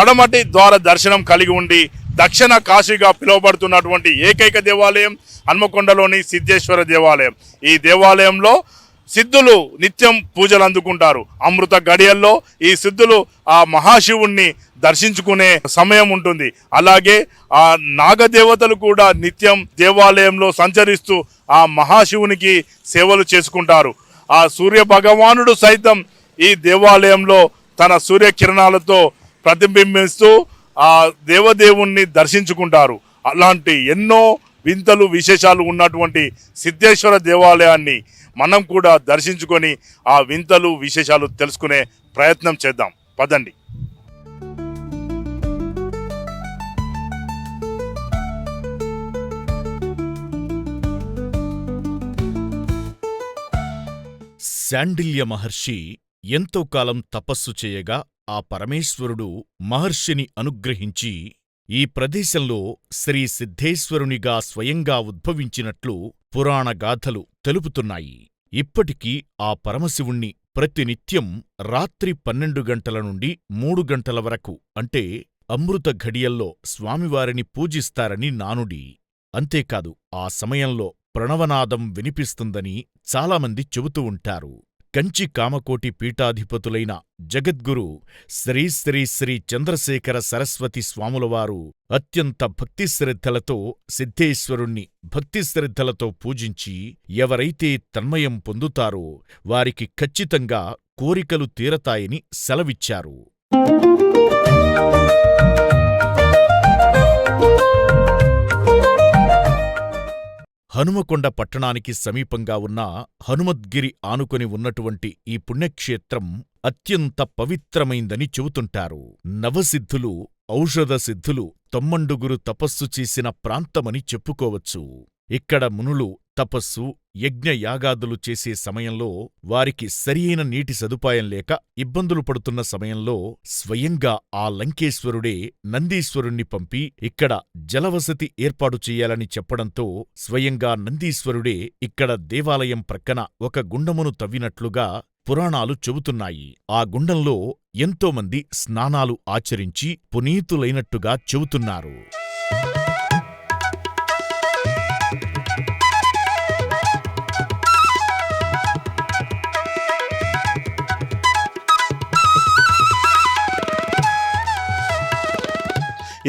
పడమటి ద్వార దర్శనం కలిగి ఉండి దక్షిణ కాశీగా పిలువబడుతున్నటువంటి ఏకైక దేవాలయం హన్మకొండలోని సిద్ధేశ్వర దేవాలయం. ఈ దేవాలయంలో సిద్ధులు నిత్యం పూజలు అందుకుంటారు. అమృత గడియల్లో ఈ సిద్ధులు ఆ మహాశివుణ్ణి దర్శించుకునే సమయం ఉంటుంది. అలాగే ఆ నాగదేవతలు కూడా నిత్యం దేవాలయంలో సంచరిస్తూ ఆ మహాశివునికి సేవలు చేసుకుంటారు. ఆ సూర్య భగవానుడు సైతం ఈ దేవాలయంలో తన సూర్యకిరణాలతో ప్రతిబింబిస్తూ ఆ దేవదేవుణ్ణి దర్శించుకుంటారు. అలాంటి ఎన్నో వింతలు విశేషాలు ఉన్నటువంటి సిద్ధేశ్వర దేవాలయాన్ని మనం కూడా దర్శించుకొని ఆ వింతలు విశేషాలు తెలుసుకునే ప్రయత్నం చేద్దాం. పదండి. శాండిల్య మహర్షి ఎంతో కాలం తపస్సు చేయగా ఆ పరమేశ్వరుడు మహర్షిని అనుగ్రహించి ఈ ప్రదేశంలో శ్రీ సిద్ధేశ్వరునిగా స్వయంగా ఉద్భవించినట్లు పురాణగాథలు తెలుపుతున్నాయి. ఇప్పటికీ ఆ పరమశివుణ్ణి ప్రతినిత్యం రాత్రి పన్నెండు గంటల నుండి మూడు గంటల వరకు అంటే అమృత ఘడియల్లో స్వామివారిని పూజిస్తారని నానుడి. అంతేకాదు ఆ సమయంలో ప్రణవనాదం వినిపిస్తుందని చాలామంది చెబుతూ ఉంటారు. కంచి కామకోటి పీఠాధిపతులైన జగద్గురు శ్రీ శ్రీ శ్రీ చంద్రశేఖర సరస్వతి స్వాములవారు అత్యంత భక్తిశ్రద్ధలతో సిద్ధేశ్వరుణ్ణి భక్తిశ్రద్ధలతో పూజించి ఎవరైతే తన్మయం పొందుతారో వారికి ఖచ్చితంగా కోరికలు తీరతాయని సెలవిచ్చారు. హనుమకొండ పట్టణానికి సమీపంగా ఉన్న హనుమద్గిరి ఆనుకొని ఉన్నటువంటి ఈ పుణ్యక్షేత్రం అత్యంత పవిత్రమైందని చెబుతుంటారు. నవసిద్ధులు ఔషధసిద్ధులు తొమ్మండుగురు తపస్సు చేసిన ప్రాంతమని చెప్పుకోవచ్చు. ఇక్కడ మునులు తపస్సు యజ్ఞయాగాదులు చేసే సమయంలో వారికి సరియైన నీటి సదుపాయం లేక ఇబ్బందులు పడుతున్న సమయంలో స్వయంగా ఆ లంకేశ్వరుడే నందీశ్వరుణ్ణి పంపి ఇక్కడ జలవసతి ఏర్పాటు చెయ్యాలని చెప్పడంతో స్వయంగా నందీశ్వరుడే ఇక్కడ దేవాలయం ప్రక్కన ఒక గుండమును తవ్వినట్లుగా పురాణాలు చెబుతున్నాయి. ఆ గుండంలో ఎంతోమంది స్నానాలు ఆచరించి పునీతులైనట్టుగా చెబుతున్నారు.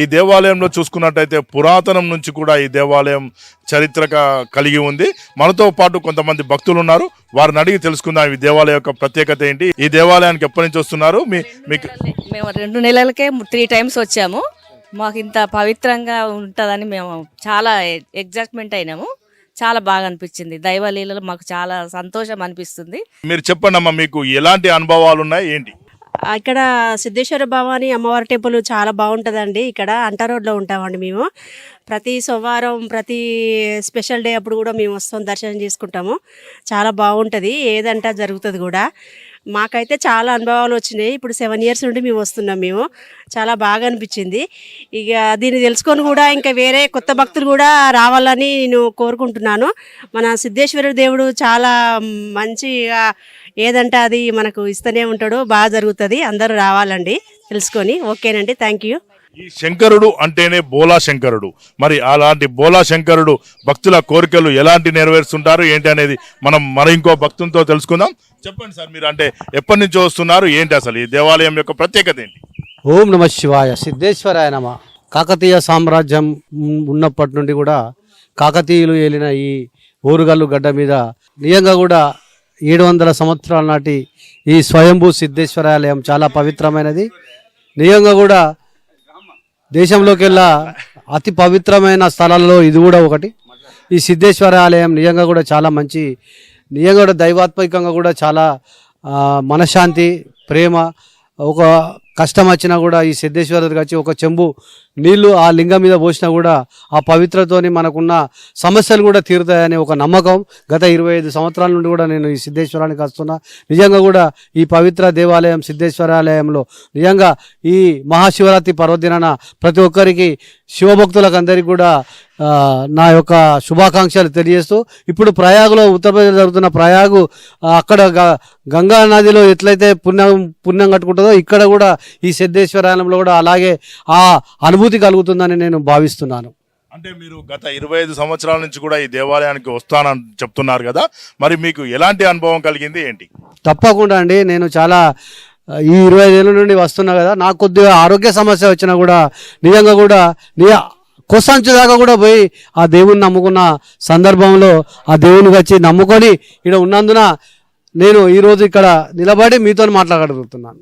ఈ దేవాలయంలో చూసుకున్నట్టయితే పురాతనం నుంచి కూడా ఈ దేవాలయం చరిత్ర కలిగి ఉంది. మనతో పాటు కొంతమంది భక్తులు ఉన్నారు. వారిని అడిగి తెలుసుకుందాం ఈ దేవాలయం యొక్క ప్రత్యేకత ఏంటి? ఈ దేవాలయానికి ఎప్పటి నుంచి వస్తున్నారు? మీ మీకు మేము రెండు నెలలకే త్రీ టైమ్స్ వచ్చాము. మాకు ఇంత పవిత్రంగా ఉంటుందని మేము చాలా ఎగ్జైట్మెంట్ అయినాము. చాలా బాగా అనిపించింది. దైవలీలలో మాకు చాలా సంతోషం అనిపిస్తుంది. మీరు చెప్పండి అమ్మా మీకు ఎలాంటి అనుభవాలు ఉన్నాయి? ఏంటి? ఇక్కడ సిద్ధేశ్వర భవాని అమ్మవారి టెంపుల్ చాలా బాగుంటుందండి. ఇక్కడ అంట రోడ్లో ఉంటామండి మేము. ప్రతి సోమవారం ప్రతి స్పెషల్ డే అప్పుడు కూడా మేము వస్తాం దర్శనం చేసుకుంటాము. చాలా బాగుంటుంది. ఏదంటా జరుగుతుంది కూడా. మాకైతే చాలా అనుభవాలు వచ్చినాయి. ఇప్పుడు సెవెన్ ఇయర్స్ నుండి మేము వస్తున్నాం మేము. చాలా బాగా అనిపించింది. ఇక దీన్ని తెలుసుకొని కూడా ఇంకా వేరే కొత్త భక్తులు కూడా రావాలని నేను కోరుకుంటున్నాను. మన సిద్ధేశ్వర దేవుడు చాలా మంచిగా ఏదంటే అది మనకు ఇస్తూనే ఉంటాడు బాగా జరుగుతుంది. అందరూ రావాలండి తెలుసుకొని. ఓకేనండి థ్యాంక్ యూ ఈ శంకరుడు అంటేనే బోలా శంకరుడు. మరి అలాంటి బోలా శంకరుడు భక్తుల కోరికలు ఎలాంటి నెరవేరుస్తుంటారు ఏంటి అనేది మనం మరి ఇంకో భక్తులతో తెలుసుకుందాం. చెప్పండి సార్ మీరు అంటే ఎప్పటి నుంచి వస్తున్నారు ఏంటి అసలు ఈ దేవాలయం యొక్క ప్రత్యేకత ఏంటి? ఓం నమ శివాయ సిద్ధేశ్వరాయ నమ. కాకతీయ సామ్రాజ్యం ఉన్- ఉన్నప్పటి నుండి కూడా కాకతీయులు ఏలిన ఈ ఓరుగల్లు గడ్డ మీద నిజంగా కూడా ఏడు వందల సంవత్సరాల నాటి ఈ స్వయంభూ సిద్ధేశ్వరాలయం చాలా పవిత్రమైనది. నిజంగా కూడా దేశంలోకెల్లా అతి పవిత్రమైన స్థలాల్లో ఇది కూడా ఒకటి. ఈ సిద్ధేశ్వర ఆలయం నిజంగా కూడా చాలా మంచి నిజంగా కూడా దైవాత్మకంగా కూడా చాలా మనశ్శాంతి ప్రేమ ఒక కష్టం వచ్చినా కూడా ఈ సిద్ధేశ్వర దగ్గరికి వచ్చి ఒక చెంబు నీళ్ళు ఆ లింగం మీద పోసినా కూడా ఆ పవిత్రతోని మనకున్న సమస్యలు కూడా తీరుతాయనే ఒక నమ్మకం. గత ఇరవై ఐదు సంవత్సరాల నుండి కూడా నేను ఈ సిద్ధేశ్వరానికి వస్తున్నా. నిజంగా కూడా ఈ పవిత్ర దేవాలయం సిద్ధేశ్వరాలయంలో నిజంగా ఈ మహాశివరాత్రి పర్వదినాన ప్రతి ఒక్కరికి శివభక్తులకు అందరికీ కూడా నా యొక్క శుభాకాంక్షలు తెలియజేస్తూ ఇప్పుడు ప్రయాగ్లో ఉత్తరప్రదేశ్ జరుగుతున్న ప్రయాగు అక్కడ గ- గంగా నదిలో ఎట్లయితే పుణ్యం పుణ్యం కట్టుకుంటుందో ఇక్కడ కూడా ఈ సిద్ధేశ్వరాలయంలో కూడా అలాగే ఆ అనుభూతి కలుగుతుందని నేను భావిస్తున్నాను. అంటే మీరు గత ఇరవై ఐదు సంవత్సరాల నుంచి కూడా ఈ దేవాలయానికి వస్తానని చెప్తున్నారు కదా మరి మీకు ఎలాంటి అనుభవం కలిగింది ఏంటి? తప్పకుండా అండి నేను చాలా ఈ ఇరవై ఐదేళ్ళ నుండి వస్తున్నా కదా నాకు కొద్దిగా ఆరోగ్య సమస్య వచ్చినా కూడా నిజంగా కూడా నీ కొసంచు దాకా కూడా పోయి ఆ దేవుని నమ్ముకున్న సందర్భంలో ఆ దేవునికి వచ్చి నమ్ముకొని ఇక్కడ ఉన్నందున నేను ఈరోజు ఇక్కడ నిలబడి మీతో మాట్లాడగలుగుతున్నాను.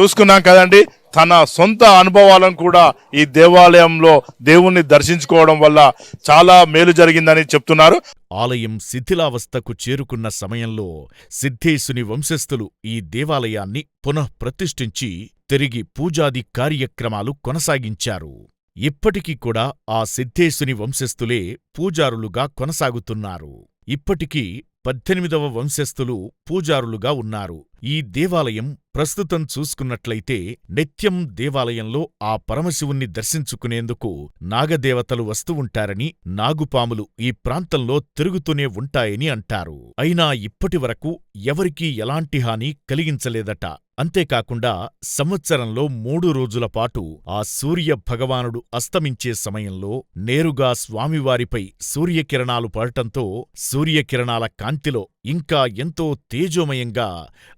చూసుకున్నాం కదండి. తన సొంత అనుభవాలను కూడా ఈ దేవాలయంలో దేవుణ్ణి దర్శించుకోవడం వల్ల చాలా మేలు జరిగిందని చెప్తున్నారు. ఆలయం శిథిలావస్థకు చేరుకున్న సమయంలో సిద్ధేశుని వంశస్థులు ఈ దేవాలయాన్ని పునఃప్రతిష్ఠించి తిరిగి పూజాది కార్యక్రమాలు కొనసాగించారు. ఇప్పటికీ కూడా ఆ సిద్ధేశుని వంశస్థులే పూజారులుగా కొనసాగుతున్నారు. ఇప్పటికీ పద్దెనిమిదవ వంశస్థులు పూజారులుగా ఉన్నారు. ఈ దేవాలయం ప్రస్తుతం చూసుకున్నట్లయితే నిత్యం దేవాలయంలో ఆ పరమశివుణ్ణి దర్శించుకునేందుకు నాగదేవతలు వస్తూ ఉంటారని నాగుపాములు ఈ ప్రాంతంలో తిరుగుతూనే ఉంటాయని అంటారు. అయినా ఇప్పటివరకు ఎవరికీ ఎలాంటి హాని కలిగించలేదట. అంతేకాకుండా సంవత్సరంలో మూడు రోజుల పాటు ఆ సూర్య భగవానుడు అస్తమించే సమయంలో నేరుగా స్వామివారిపై సూర్యకిరణాలు పడటంతో సూర్యకిరణాల కాంతిలో ఇంకా ఎంతో తేజోమయంగా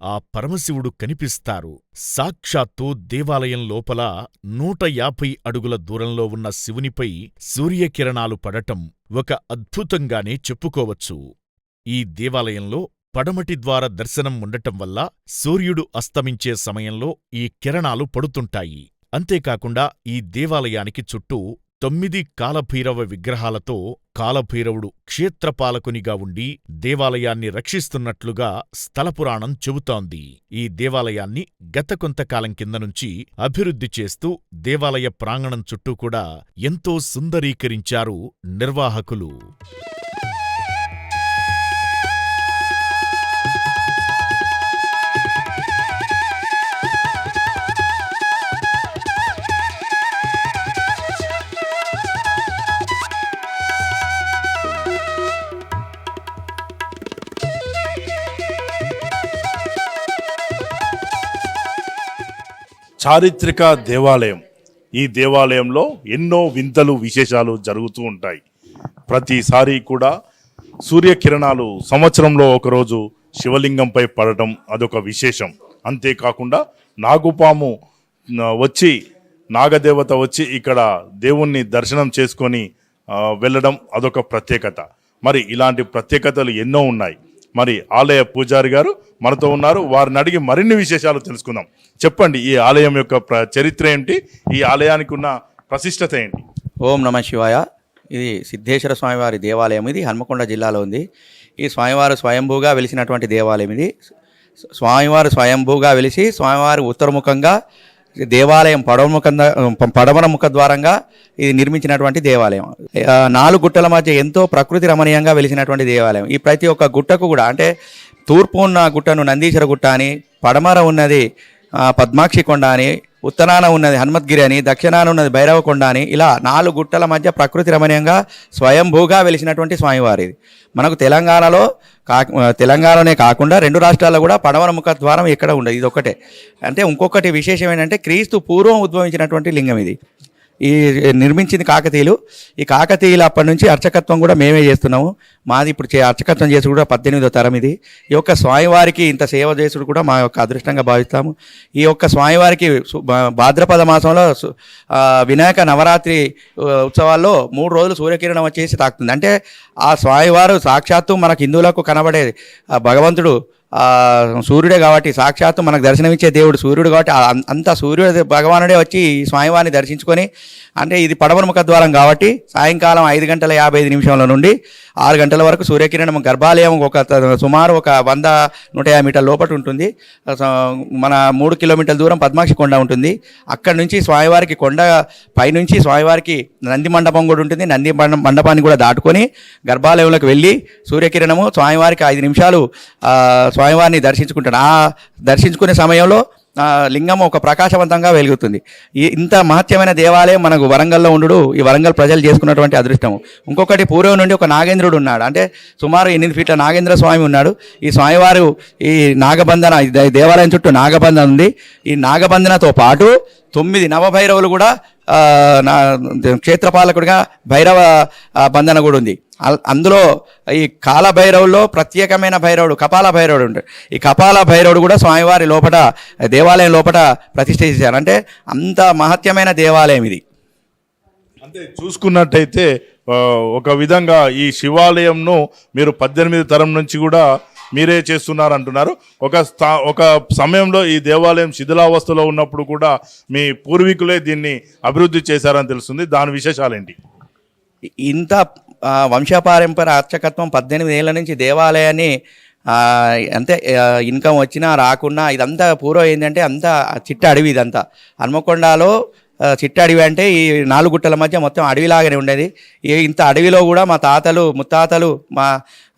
ఆ పరమశివుడు కనిపిస్తారు సాక్షాత్తు దేవాలయం లోపల నూట యాభై అడుగుల దూరంలో ఉన్న శివునిపై సూర్యకిరణాలు పడటం ఒక అద్భుతంగానే చెప్పుకోవచ్చు. ఈ దేవాలయంలో పడమటి ద్వార దర్శనం ఉండటం వల్ల సూర్యుడు అస్తమించే సమయంలో ఈ కిరణాలు పడుతుంటాయి. అంతేకాకుండా ఈ దేవాలయానికి చుట్టూ తొమ్మిది కాలభైరవ విగ్రహాలతో కాలభైరవుడు క్షేత్రపాలకునిగా ఉండి దేవాలయాన్ని రక్షిస్తున్నట్లుగా స్థలపురాణం చెబుతోంది. ఈ దేవాలయాన్ని గత కొంతకాలం కింద నుంచి అభివృద్ధి చేస్తూ దేవాలయ ప్రాంగణం చుట్టూ కూడా ఎంతో సుందరీకరించారు నిర్వాహకులు. చారిత్రక దేవాలయం. ఈ దేవాలయంలో ఎన్నో వింతలు విశేషాలు జరుగుతూ ఉంటాయి. ప్రతిసారి కూడా సూర్యకిరణాలు సంవత్సరంలో ఒకరోజు శివలింగంపై పడటం అదొక విశేషం. అంతేకాకుండా నాగుపాము వచ్చి నాగదేవత వచ్చి ఇక్కడ దేవుణ్ణి దర్శనం చేసుకొని వెళ్ళడం అదొక ప్రత్యేకత. మరి ఇలాంటి ప్రత్యేకతలు ఎన్నో ఉన్నాయి. మరి ఆలయ పూజారి గారు మనతో ఉన్నారు. వారిని అడిగి మరిన్ని విశేషాలు తెలుసుకుందాం. చెప్పండి ఈ ఆలయం యొక్క చరిత్ర ఏంటి? ఈ ఆలయానికి ఉన్న ప్రశిష్టత ఏంటి? ఓం నమ శివాయ. ఇది సిద్ధేశ్వర స్వామివారి దేవాలయం ఇది. హన్మకొండ జిల్లాలో ఉంది. ఈ స్వామివారు స్వయంభూగా వెలిసినటువంటి దేవాలయం ఇది. స్వామివారు స్వయంభూగా వెలిసి స్వామివారి ఉత్తరముఖంగా దేవాలయం పడవముఖ పడమర ముఖ ద్వారంగా ఇది నిర్మించినటువంటి దేవాలయం. నాలుగు గుట్టల మధ్య ఎంతో ప్రకృతి రమణీయంగా వెలిసినటువంటి దేవాలయం. ఈ ప్రతి ఒక్క గుట్టకు కూడా అంటే తూర్పు ఉన్న గుట్టను నందీశ్వర గుట్ట అని పడమర ఉన్నది పద్మాక్షి కొండ అని ఉత్తరాన ఉన్నది హనుమద్గిరి అని దక్షిణాన ఉన్నది భైరవకొండ అని ఇలా నాలుగు గుట్టల మధ్య ప్రకృతి రమణీయంగా స్వయంభూగా వెలిసినటువంటి స్వామివారిది. మనకు తెలంగాణలో కా తెలంగాణలోనే కాకుండా రెండు రాష్ట్రాల్లో కూడా పడమర ముఖ ద్వారం ఇక్కడ ఉండదు. ఇది ఒకటే అంటే ఇంకొకటి విశేషం ఏంటంటే క్రీస్తు పూర్వం ఉద్భవించినటువంటి లింగం ఇది. ఈ నిర్మించింది కాకతీయులు. ఈ కాకతీయులు అప్పటి నుంచి అర్చకత్వం కూడా మేమే చేస్తున్నాము. మాది ఇప్పుడు చే- అర్చకత్వం చేసి కూడా పద్దెనిమిదో తరం ఇది. ఈ యొక్క స్వామివారికి ఇంత సేవ చేసుడు కూడా మా యొక్క అదృష్టంగా భావిస్తాము. ఈ యొక్క స్వామివారికి భా- భాద్రపద మాసంలో వినాయక నవరాత్రి ఉత్సవాల్లో మూడు రోజులు సూర్యకిరణం వచ్చేసి తాకుతుంది. అంటే ఆ స్వామివారు సాక్షాత్తు మనకు హిందువులకు కనబడే భగవంతుడు సూర్యుడే కాబట్టి సాక్షాత్తు మనకు దర్శనమిచ్చే దేవుడు సూర్యుడు కాబట్టి అంతా అంత సూర్యుడు భగవానుడే వచ్చి ఈ స్వామివారిని దర్శించుకొని అంటే ఇది పడవర ముఖ ద్వారం కాబట్టి సాయంకాలం ఐదు గంటల యాభై ఐదు నిమిషంల నుండి ఆరు గంటల వరకు సూర్యకిరణం గర్భాలయం ఒక సుమారు ఒక వంద నూట యాభై మీటర్ల లోపల ఉంటుంది. మన మూడు కిలోమీటర్ల దూరం పద్మాక్షి కొండ ఉంటుంది. అక్కడ నుంచి స్వామివారికి కొండ పైనుంచి స్వామివారికి నంది మండపం కూడా ఉంటుంది. నంది మండ- మండపాన్ని కూడా దాటుకొని గర్భాలయంలోకి వెళ్ళి సూర్యకిరణము స్వామివారికి ఐదు నిమిషాలు స్వామివారిని దర్శించుకుంటాడు. ఆ దర్శించుకునే సమయంలో లింగం ఒక ప్రకాశవంతంగా వెలుగుతుంది. ఈ ఇంత మహత్యమైన దేవాలయం మనకు వరంగల్లో ఉండు ఈ వరంగల్ ప్రజలు చేసుకున్నటువంటి అదృష్టం ఇంకొకటి పూర్వం నుండి ఒక నాగేంద్రుడు ఉన్నాడు. అంటే సుమారు ఎనిమిది ఫీట్ల నాగేంద్ర స్వామి ఉన్నాడు. ఈ స్వామివారు ఈ నాగబంధన దేవాలయం చుట్టూ నాగబంధన ఉంది. ఈ నాగబంధనతో పాటు తొమ్మిది నవభైరవులు కూడా నా క్షేత్రపాలకుడిగా భైరవ బంధన కూడా ఉంది. అందులో ఈ కాల భైరవుల్లో ప్రత్యేకమైన భైరవుడు కపాల భైరవుడు ఉంటాడు ఈ కపాల భైరవుడు కూడా స్వామివారి లోపల దేవాలయం లోపల ప్రతిష్ఠ చేశారు అంటే అంత మహత్యమైన దేవాలయం ఇది. అంటే చూసుకున్నట్టయితే ఒక విధంగా ఈ శివాలయంను మీరు పద్దెనిమిది తరం నుంచి కూడా మీరే చేస్తున్నారు అంటున్నారు ఒక స్థా ఒక సమయంలో ఈ దేవాలయం శిథిలావస్థలో ఉన్నప్పుడు కూడా మీ పూర్వీకులే దీన్ని అభివృద్ధి చేశారని తెలుస్తుంది. దాని విశేషాలేంటి ఇంత వంశపారంపర అర్చకత్వం పద్దెనిమిది ఏళ్ళ నుంచి దేవాలయాన్ని అంతే ఇన్కమ్ వచ్చినా రాకున్నా ఇదంతా పూర్వం ఏంటంటే అంతా చిట్ట అడవి ఇదంతా. హన్మకొండలో చిట్ట అడవి అంటే ఈ నాలుగు గుట్టల మధ్య మొత్తం అడవిలాగానే ఉండేది. ఇంత అడవిలో కూడా మా తాతలు ముత్తాతలు మా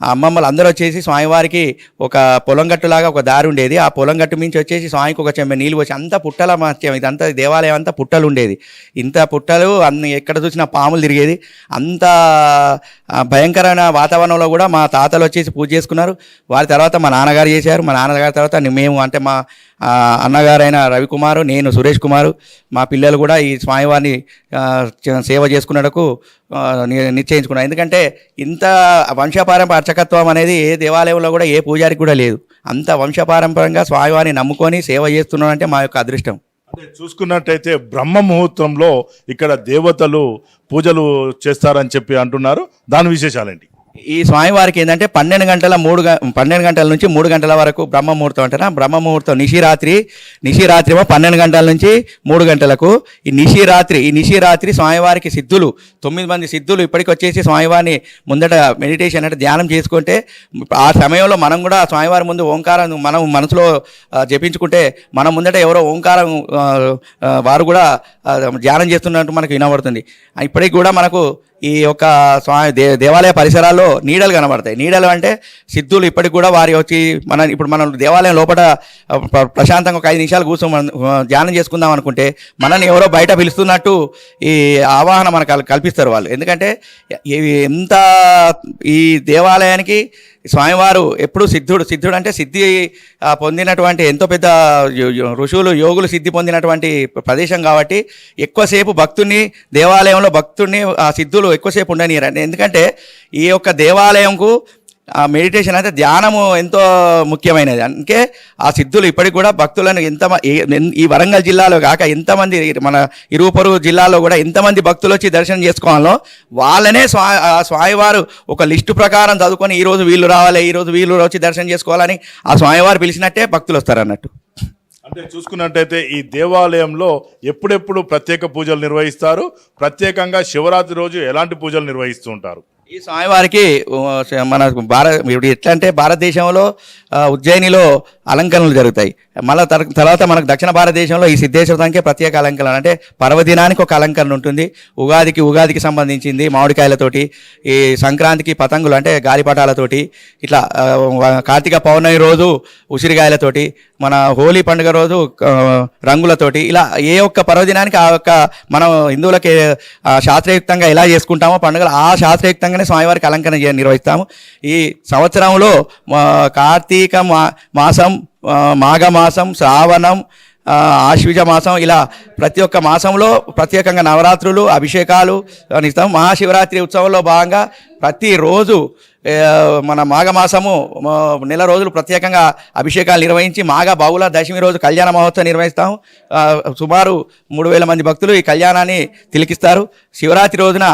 అమ్మమ్మలు అందరూ వచ్చేసి స్వామివారికి ఒక పొలం గట్టులాగా ఒక దారి ఉండేది. ఆ పొలం గట్టు మించి వచ్చేసి స్వామికి ఒక చెంబ నీళ్ళు వచ్చి అంతా పుట్టల మహత్యం ఇదంతా దేవాలయం అంతా పుట్టలు ఉండేది. ఇంత పుట్టలు అన్ని ఎక్కడ చూసినా పాములు తిరిగేది. అంత భయంకరమైన వాతావరణంలో కూడా మా తాతలు వచ్చేసి పూజ చేసుకున్నారు. వారి తర్వాత మా నాన్నగారు చేశారు. మా నాన్నగారి తర్వాత మేము అంటే మా అన్నగారైన రవికుమారు నేను సురేష్ కుమారు మా పిల్లలు కూడా ఈ స్వామివారిని సేవ చేసుకున్నటకు నిశ్చయించుకున్నారు ని- ఎందుకంటే ఇంత వంశపారంపర అర్చకత్వం అనేది ఏ దేవాలయంలో కూడా ఏ పూజారికి కూడా లేదు. అంత వంశపారంపరంగా స్వామివారిని నమ్ముకొని సేవ చేస్తున్నాడంటే మా యొక్క అదృష్టం. అంటే చూసుకున్నట్టయితే బ్రహ్మ ముహూర్తంలో ఇక్కడ దేవతలు పూజలు చేస్తారని చెప్పి అంటున్నారు. దాని విశేషాలేంటి? ఈ స్వామివారికి ఏంటంటే పన్నెండు గంటల మూడు గ- పన్నెండు గంటల నుంచి మూడు గంటల వరకు బ్రహ్మ ముహూర్తం అంటారా? బ్రహ్మముహూర్తం నిశిరాత్రి నిశిరాత్రి ఏమో పన్నెండు గంటల నుంచి మూడు గంటలకు. ఈ నిశిరాత్రి ఈ నిశిరాత్రి స్వామివారికి సిద్ధులు. తొమ్మిది మంది సిద్ధులు ఇప్పటికి వచ్చేసి స్వామివారిని ముందట మెడిటేషన్ అంటే ధ్యానం చేసుకుంటే ఆ సమయంలో మనం కూడా స్వామివారి ముందు ఓంకారం మనం మనసులో జపించుకుంటే మనం ముందట ఎవరో ఓంకారం వారు కూడా ధ్యానం చేస్తున్నట్టు మనకు వినబడుతుంది. ఇప్పటికి కూడా మనకు ఈ యొక్క స్వామి దే దేవాలయ పరిసరాల్లో నీడలు కనబడతాయి. నీడలు అంటే సిద్ధులు ఇప్పటికి కూడా వారి వచ్చి మన ఇప్పుడు మనం దేవాలయం లోపల ప్ర- ప్రశాంతంగా ఒక ఐదు నిమిషాలు కూర్చొని మనం ధ్యానం చేసుకుందాం అనుకుంటే మనల్ని ఎవరో బయట పిలుస్తున్నట్టు ఈ ఆవాహన మనకు కల్పిస్తారు వాళ్ళు. ఎందుకంటే ఇవి ఎంత ఈ దేవాలయానికి స్వామివారు ఎప్పుడు సిద్ధుడు సిద్ధుడు అంటే సిద్ధి పొందినటువంటి ఎంతో పెద్ద ఋషులు యోగులు సిద్ధి పొందినటువంటి ప్రదేశం కాబట్టి ఎక్కువసేపు భక్తుని దేవాలయంలో భక్తుడిని ఆ సిద్ధులు ఎక్కువసేపు ఉండనియరండి ఎందుకంటే ఈ యొక్క దేవాలయంకు ఆ మెడిటేషన్ అయితే ధ్యానము ఎంతో ముఖ్యమైనది. అందుకే ఆ సిద్ధులు ఇప్పటికి కూడా భక్తులను ఎంత ఈ వరంగల్ జిల్లాలో కాక ఎంతమంది మన ఇరుగు జిల్లాలో కూడా ఎంతమంది భక్తులు వచ్చి దర్శనం చేసుకోవాలో వాళ్ళనే స్వా ఆ స్వామివారు ఒక లిస్టు ప్రకారం చదువుకొని ఈరోజు వీళ్ళు రావాలి ఈ రోజు వీళ్ళు వచ్చి దర్శనం చేసుకోవాలని ఆ స్వామివారు పిలిచినట్టే భక్తులు వస్తారు అన్నట్టు. అంటే చూసుకున్నట్టయితే ఈ దేవాలయంలో ఎప్పుడెప్పుడు ప్రత్యేక పూజలు నిర్వహిస్తారు? ప్రత్యేకంగా శివరాత్రి రోజు ఎలాంటి పూజలు నిర్వహిస్తూ ఉంటారు? ఈ స్వామివారికి మన భారత ఇప్పుడు ఎట్లా అంటే భారతదేశంలో ఉజ్జయినిలో అలంకరణలు జరుగుతాయి. మళ్ళీ తర్వాత మనకు దక్షిణ భారతదేశంలో ఈ సిద్ధేశ్వర స్వామికి ప్రత్యేక అలంకరణ. అంటే పర్వదినానికి ఒక అలంకరణ ఉంటుంది. ఉగాదికి ఉగాదికి సంబంధించింది మామిడికాయలతోటి ఈ సంక్రాంతికి పతంగులు అంటే గాలిపటాలతోటి ఇట్లా కార్తీక పౌర్ణమి రోజు ఉసిరికాయలతోటి మన హోలీ పండుగ రోజు రంగులతోటి ఇలా ఏ ఒక్క పర్వదినానికి ఆ ఒక్క మనం హిందువులకి శాస్త్రయుక్తంగా ఎలా చేసుకుంటామో పండుగలు ఆ శాస్త్రయుక్తంగానే స్వామివారికి అలంకరణ నిర్వహిస్తాము. ఈ సంవత్సరంలో కార్తీక మా మాసం మాఘమాసం శ్రావణం ఆశ్విజ మాసం ఇలా ప్రతి ఒక్క మాసంలో ప్రత్యేకంగా నవరాత్రులు అభిషేకాలు ఇస్తాం మహాశివరాత్రి ఉత్సవంలో భాగంగా ప్రతిరోజు మన మాఘమాసము నెల రోజులు ప్రత్యేకంగా అభిషేకాలు నిర్వహించి మాఘ బహుళ దశమి రోజు కళ్యాణ మహోత్సవం నిర్వహిస్తాము. సుమారు మూడు వేల మంది భక్తులు ఈ కళ్యాణాన్ని తిలికిస్తారు. శివరాత్రి రోజున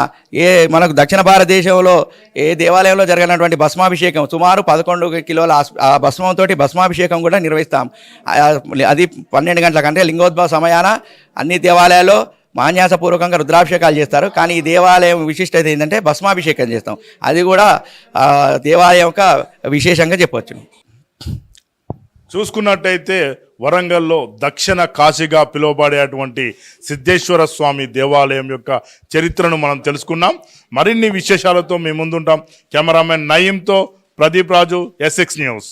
ఏ మనకు దక్షిణ భారతదేశంలో ఏ దేవాలయంలో జరగనటువంటి భస్మాభిషేకం సుమారు పదకొండు కిలోల ఆ భస్మంతో భస్మాభిషేకం కూడా నిర్వహిస్తాం. అది పన్నెండు గంటల కంటే లింగోద్భవ సమయాన అన్ని దేవాలయాల్లో మాన్యాసపూర్వకంగా రుద్రాభిషేకాలు చేస్తారు. కానీ ఈ దేవాలయం విశిష్టత ఏంటంటే భస్మాభిషేకం చేస్తాం. అది కూడా దేవాలయం యొక్క విశేషంగా చెప్పవచ్చు. చూసుకున్నట్టయితే వరంగల్లో దక్షిణ కాశీగా పిలువబడేటువంటి సిద్ధేశ్వర స్వామి దేవాలయం యొక్క చరిత్రను మనం తెలుసుకున్నాం. మరిన్ని విశేషాలతో మీ ముందుంటాం. కెమెరామెన్ నయీంతో ప్రదీప్ రాజు ఎస్ఎక్స్ న్యూస్.